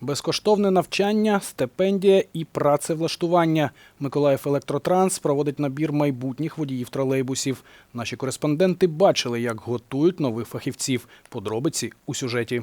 Безкоштовне навчання, стипендія і працевлаштування. Миколаїв Електротранс проводить набір майбутніх водіїв тролейбусів. Наші кореспонденти бачили, як готують нових фахівців. Подробиці у сюжеті.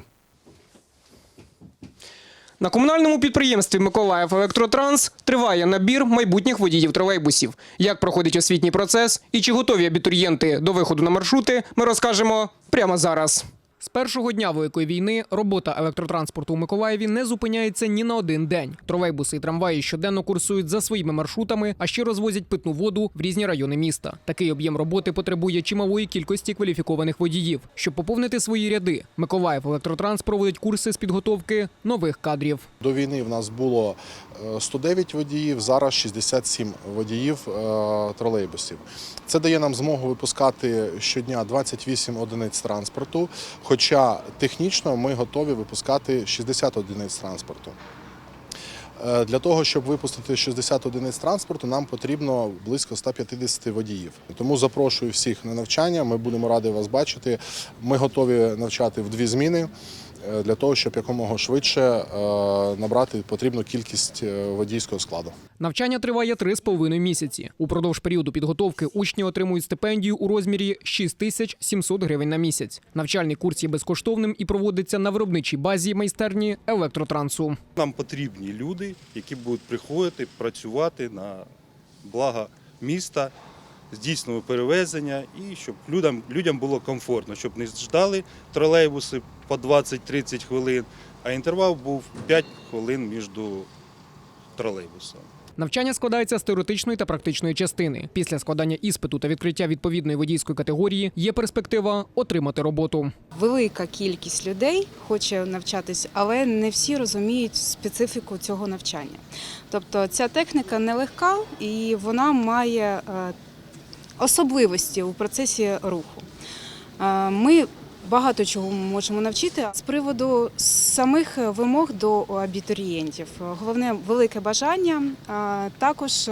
На комунальному підприємстві Миколаїв Електротранс триває набір майбутніх водіїв тролейбусів. Як проходить освітній процес і чи готові абітурієнти до виходу на маршрути, ми розкажемо прямо зараз. З першого дня великої війни робота електротранспорту у Миколаєві не зупиняється ні на один день. Тролейбуси і трамваї щоденно курсують за своїми маршрутами, а ще розвозять питну воду в різні райони міста. Такий об'єм роботи потребує чималої кількості кваліфікованих водіїв. Щоб поповнити свої ряди, Миколаїв Електротранс проводить курси з підготовки нових кадрів. До війни в нас було е, 109 водіїв, зараз 67 водіїв е, тролейбусів. Це дає нам змогу випускати щодня 28 одиниць транспорту, хоча технічно ми готові випускати 60 одиниць транспорту. Е, Для того, щоб випустити 60 одиниць транспорту, нам потрібно близько 150 водіїв. Тому запрошую всіх на навчання. Ми будемо раді вас бачити. Ми готові навчати в дві зміни для того, щоб якомога швидше е, набрати потрібну кількість е, водійського складу. Навчання триває три з половиною місяці. Упродовж періоду підготовки учні отримують стипендію у розмірі 6700 гривень на місяць. Навчальний курс є безкоштовним і проводиться на виробничій базі майстерні електротрансу. Нам потрібні люди, які будуть приходити, працювати на благо міста, здійснювали перевезення і щоб людям, людям було комфортно, щоб не ждали тролейбуси по 20-30 хвилин, а інтервал був 5 хвилин між тролейбусами. Навчання складається з теоретичної та практичної частини. Після складання іспиту та відкриття відповідної водійської категорії є перспектива отримати роботу. Велика кількість людей хоче навчатись, але не всі розуміють специфіку цього навчання. Тобто ця техніка нелегка і вона має е, особливості у процесі руху. Е, Ми багато чого можемо навчити з приводу самих вимог до абітурієнтів. Головне велике бажання, також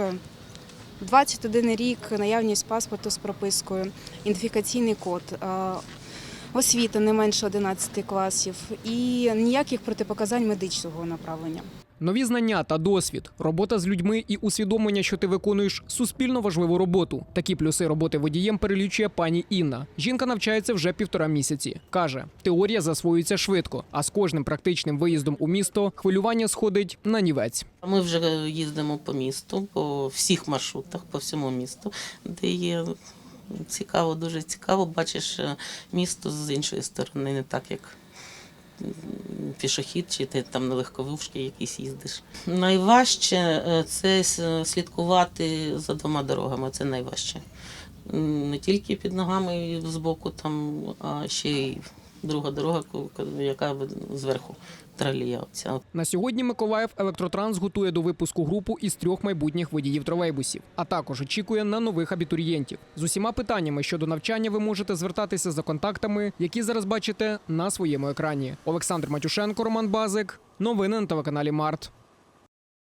21 рік наявність паспорту з пропискою, ідентифікаційний код. е, Освіта не менше 11 класів і ніяких протипоказань медичного направлення. Нові знання та досвід, робота з людьми і усвідомлення, що ти виконуєш суспільно важливу роботу. Такі плюси роботи водієм перелічує пані Інна. Жінка навчається вже півтора місяці. каже, теорія засвоюється швидко, а з кожним практичним виїздом у місто хвилювання сходить на нівець. Ми вже їздимо по місту, по всіх маршрутах, по всьому місту, де є цікаво, дуже цікаво. Бачиш е, місто з іншої сторони, не так як пішохід, чи ти там на легковушки якісь їздиш. Найважче е, це слідкувати за двома дорогами. Це найважче. Не тільки під ногами і збоку, там, а ще й друга дорога, яка зверху тралія. Оця. На сьогодні Миколаїв Електротранс готує до випуску групу із трьох майбутніх водіїв тролейбусів, а також очікує на нових абітурієнтів. З усіма питаннями щодо навчання ви можете звертатися за контактами, які зараз бачите на своєму екрані. Олександр Матюшенко, Роман Базик. Новини на телеканалі Март.